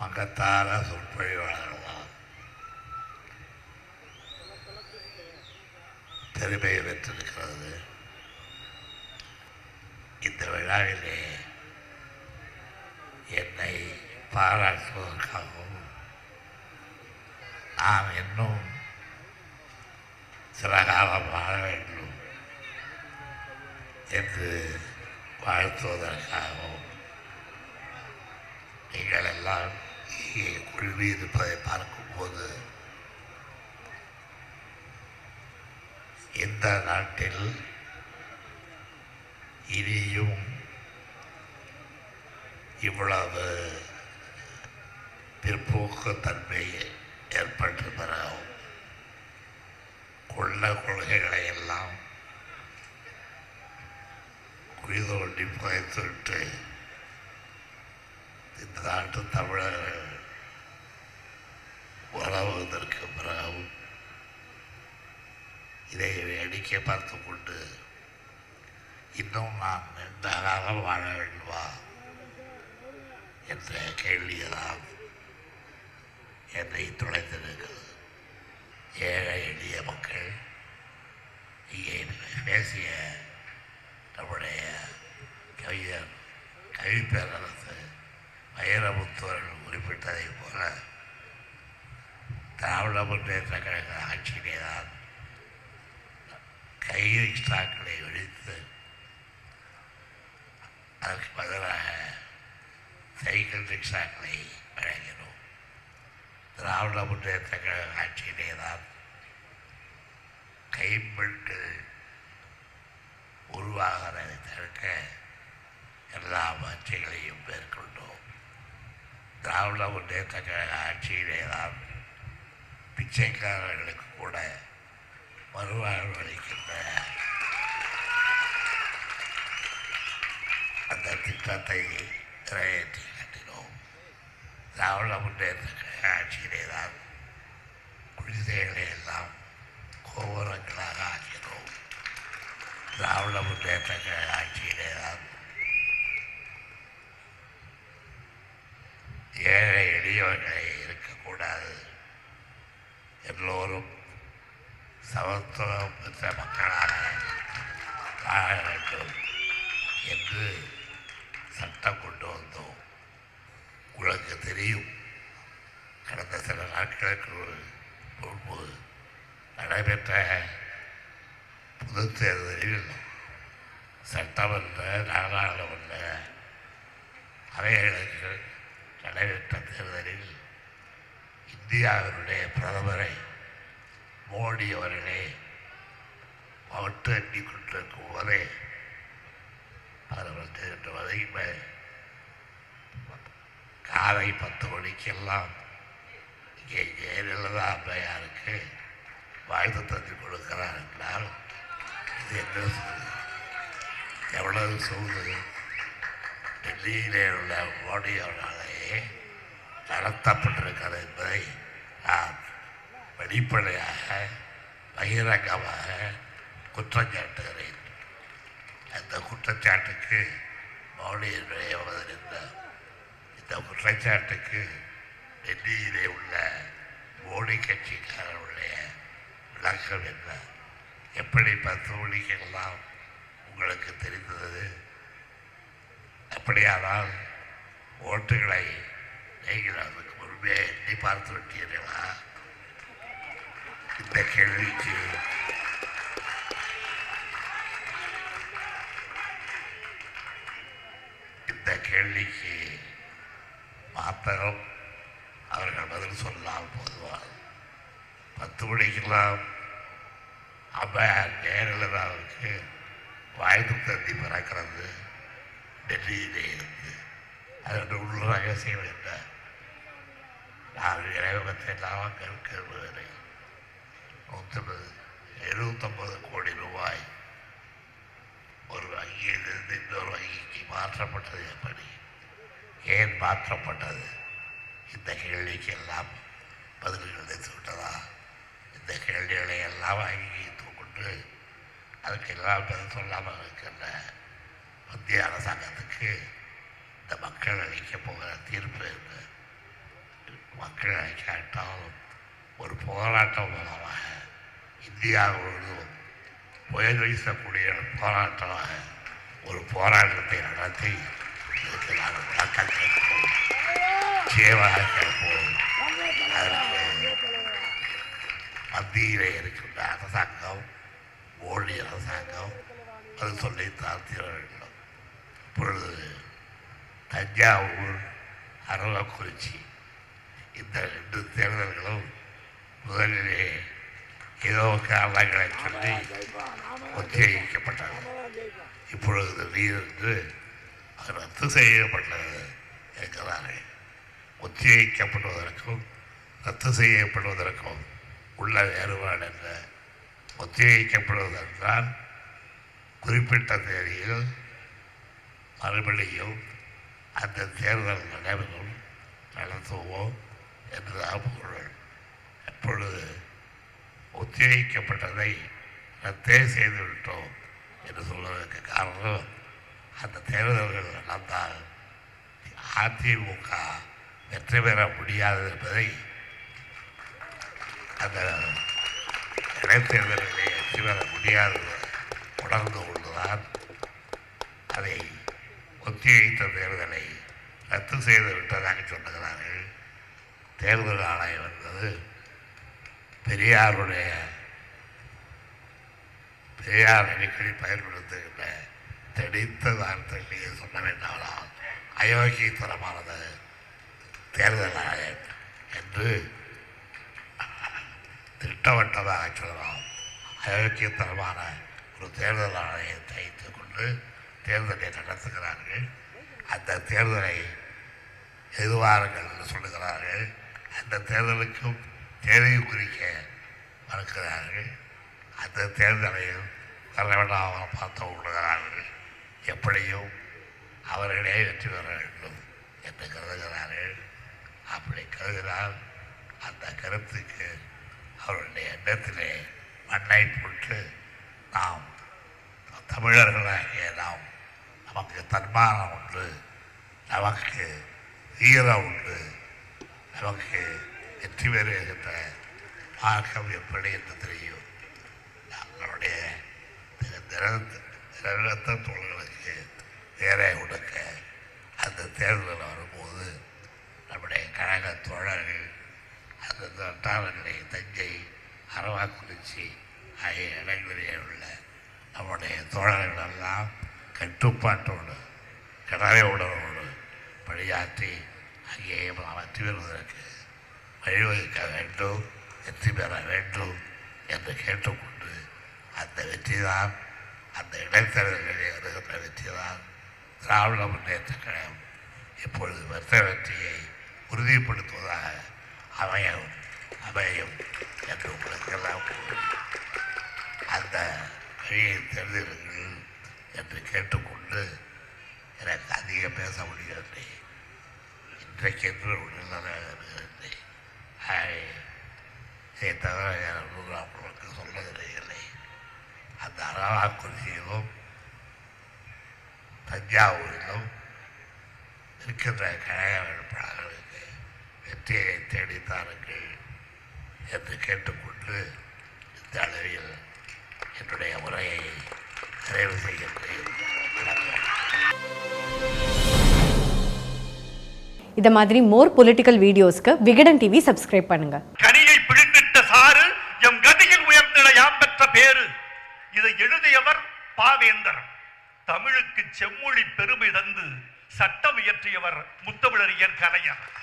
மகத்தார சொற்பொழிவாளர்களாம் பெருமையை பெற்றிருக்கிறது. இந்த விழாவிலே என்னை பாராட்டுவதற்காகவும் நாம் இன்னும் சில காலம் வாழ வேண்டும் என்று வாழ்த்துவதற்காகவும் நீங்கள் எல்லாம் நம்பிக்கையை குழுமி இருப்பதை பார்க்கும்போது இந்த நாட்டில் இனியும் இவ்வளவு பிற்போக்குத்தன்மை ஏற்பட்டு பிறகும் கொள்ள கொள்கைகளை எல்லாம் குழிதோண்டி புகைத்துவிட்டு இந்த நாட்டு தமிழர்கள் உறவுவதற்கு பிறகும் இதை வேடிக்கை பார்த்து கொண்டு இன்னும் நான் நீண்ட காலம் வாழ வேண்டுமா என்ற கேள்வியெல்லாம் என்னை துளைத்திருக்கிறது ஏழை எளிய மக்கள் இங்கே பேசிய நம்முடைய கவிஞர் கவிப்பேரரசு வைரமுத்துவர்கள் குறிப்பிட்டதைப் போல திராவிட முன்னேற்ற கழக ஆட்சியிலே தான் கையை ஸ்டாக்களை வெடித்து அதற்கு பதிலாக சைக்கிள் ரிக்ஷாக்களை வழங்கினோம். திராவிட முன்னேற்ற கழக ஆட்சியிலே தான் கைப்பெண்கள் உருவாகிறதை தடுக்க எல்லா முயற்சிகளையும் மேற்கொண்டோம். திராவிட முன்னேற்ற கழக ஆட்சியிலே தான் பிச்சைக்காரர்களுக்கு கூட வருவாய் அளிக்கின்ற அந்த திட்டத்தை நிறைவேற்றி காட்டினோம். திராவிட முன்னேற்ற ஆட்சியிலே தான் குடிசைகளை எல்லாம் கோபுரங்களாக ஆக்கினோம். திராவிட முன்னேற்ற ஆட்சியிலே தான் ஏழை எளியவர்களை எல்லோரும் சமத்துவம் பெற்ற மக்களாக வாழ வேண்டும் என்று சட்டம் கொண்டு வந்தோம். உங்களுக்கு தெரியும் கடந்த சில நாட்களுக்கு முன்பு நடைபெற்ற பொது தேர்தலில் சட்டமன்ற நாடாளுமன்ற அவைகளுக்கு நடைபெற்ற இந்தியாவினுடைய பிரதமரை மோடி அவர்களே மட்டு எண்ணி கொண்டிருக்கும் போதே அவர் என்று வதைமை காலை பத்து மணிக்கெல்லாம் இங்கே ஜெயலலிதா அம்மையாருக்கு வாழ்த்து தந்து கொடுக்கிறார் என்றால் இது என்ன சொல்லுது எவ்வளவு சொல்லுது டெல்லியிலே உள்ள மோடி அவர்களாலேயே நடத்தப்பட்டிருக்கிறது என்பதை நான் வெளிப்படையாக பகிரங்கமாக குற்றம் சாட்டுகிறேன். அந்த குற்றச்சாட்டுக்கு மௌனியினுடைய இந்த இந்த குற்றச்சாட்டுக்கு டெல்லியிலே உள்ள மோடி கட்சிக்காரருடைய விளக்கம் என்ன? எப்படி பத்து மணிக்கெல்லாம் உங்களுக்கு தெரிந்தது? அப்படியானால் ஓட்டுகளை நீங்கள் அதுக்கு முன்பே நீ பார்த்து விட்டீர்களா? இந்த கேள்விக்கு இந்த கேள்விக்கு மாத்திரம் அவர்கள் பதில் சொன்னால் போதுவார் பத்து மணிக்கெல்லாம் தான் அவருக்கு வாய்ப்பு தந்தி பிறக்கிறது டெல்லியிலே இருந்து. அதனுடைய உள் ரகசியம் என்ன? நான் இறைவகத்தை எல்லாம் கேட்கிறவரை நூற்றம்பது எழுபத்தொம்பது கோடி ரூபாய் ஒரு வங்கியிலிருந்து இன்னொரு வங்கிக்கு மாற்றப்பட்டது எப்படி ஏன் மாற்றப்பட்டது இந்த கேள்விக்கு எல்லாம் பதில்கள் கிடைத்து விட்டதா இந்த கேள்விகளை எல்லாம் அங்கீகரித்து கொண்டு அதுக்கெல்லாம் பதில் சொல்லாமல் இருக்கின்ற மத்திய அரசாங்கத்துக்கு இந்த மக்கள் அளிக்க போகிற தீர்ப்பு என்ன மக்களை கேட்டாலும் ஒரு போராட்டம் மூலமாக இந்தியா புயல் வீசக்கூடிய போராட்டமாக ஒரு போராட்டத்தை நடத்தி இதுக்கு நாங்கள் விளக்கம் கேட்போம் கேட்போம் அதற்கு மத்தியிலே இருக்கின்ற அரசாங்கம் மோடி அரசாங்கம் அது சொல்லி தாழ்த்திட வேண்டும் இப்பொழுது தஞ்சாவூர் அரவக்குறிச்சி இந்த ரெண்டு தேர்தல்களும் முதலிலே ஏதோ காரணங்களை சொல்லி ஒத்திவைக்கப்பட்டது. இப்பொழுது திடீரென்று அது ரத்து செய்யப்பட்டது என்கிறார்கள் ஒத்திவைக்கப்படுவதற்கும் ரத்து செய்யப்படுவதற்கும் உள்ள வேறுபாடு என்ன? ஒத்திவைக்கப்படுவதென்றால் குறிப்பிட்ட தேதியில் மறுபடியும் அந்த தேர்தல் நடைபெறும் நடத்துவோம். என்று பொருள் எப்பொழுது ஒத்திவைக்கப்பட்டதை ரத்தே செய்துவிட்டோம் என்று சொல்வதற்கு காரணம் அந்த தேர்தல்கள் நடந்தால் அதிமுக வெற்றி பெற முடியாது என்பதை அந்த இடைத்தேர்தல்களை வெற்றி பெற முடியாது உணர்ந்து கொண்டுதான் அதை ஒத்திவைத்த தேர்தலை ரத்து செய்து விட்டதாக சொல்லுகிறார்கள். தேர்தல் ஆணையம் என்பது பெரியாருடைய பெரியார் அடிக்கடி பயன்படுத்துகின்ற தெளித்த வார்த்தைகளையே சொல்ல வேண்டாம் அயோக்கியத்தனமானது தேர்தல் ஆணையம் என்று திட்டவட்டமாக சொல்கிறோம் அயோக்கியத்தனமான ஒரு தேர்தல் ஆணையத்தை வைத்துக் கொண்டு தேர்தலை நடத்துகிறார்கள். அந்த தேர்தலை எதுவாருங்கள் என்று சொல்லுகிறார்கள். அந்த தேர்தலுக்கும் தேதி குறிக்க மறுக்கிறார்கள். அந்த தேர்தலையும் தலைவனாக பார்த்து விடுகிறார்கள் எப்படியும் அவர்களே வெற்றி பெற வேண்டும் என்று கருதுகிறார்கள். அப்படி கருதினால் அந்த கருத்துக்கு அவருடைய எண்ணத்திலே மண்ணை போட்டு நாம் தமிழர்களாகிய நாம் நமக்கு தன்மானம் உண்டு நமக்கு வீரம் உண்டு நமக்கு வெற்றி பெறுகின்ற மார்க்கம் எப்படி என்று தெரியும் நம்மளுடைய திரத்த தோள்களுக்கு வேலை கொடுக்க அந்த தேர்தல் வரும்போது நம்முடைய கழக தோழர்கள் அந்த வட்டாரங்களை தஞ்சை அரவாக்குறிச்சி ஆகிய இடங்களிலே உள்ள நம்முடைய தோழர்கள் எல்லாம் கட்டுப்பாட்டோடு கடலை உணர்வோடு பணியாற்றி அங்கே வெற்றி பெறுவதற்கு வழிவகுக்க வேண்டும் வெற்றி பெற வேண்டும் என்று கேட்டுக்கொண்டு அந்த வெற்றி தான் அந்த இடைத்தரகளிலே வருகின்ற வெற்றி தான் திராவிட முன்னேற்ற கழகம் இப்பொழுது வெற்ற வெற்றியை உறுதிப்படுத்துவதாக அமையும் அமையும் என்று உங்களுக்கெல்லாம் அந்த வழியை தெரிந்திருங்கள் என்று கேட்டுக்கொண்டு எனக்கு அதிகம் பேச முடியவில்லை. இன்றைக்கென்று உடனடியாக இருக்கிறேன் இதை தவிர யாரும் உங்களுக்கு சொல்வதில்லை அந்த அழகாக்குறிச்சியிலும் தஞ்சாவூரிலும் இருக்கின்ற கழக வேட்பாளர்களுக்கு வெற்றியை தேடித்தாருங்கள் என்று கேட்டுக்கொண்டு இந்த அளவில் என்னுடைய உரையை நிறைவு செய்கின்றேன் இந்த மாதிரி மோர் பொலிட்டிக்கல் வீடியோஸ்க்கு விகடன் டிவி சப்ஸ்கிரைப் பண்ணுங்க. கனியை பிழிந்திட்ட சாறு எம் கதியில் உயர்ந்திட யாம் பெற்ற பேரு இதை எழுதியவர் பாவேந்தர். தமிழுக்கு செம்மொழி பெருமை தந்து சட்டம் இயற்றியவர் முத்தமிழறிஞர் கலைஞர்.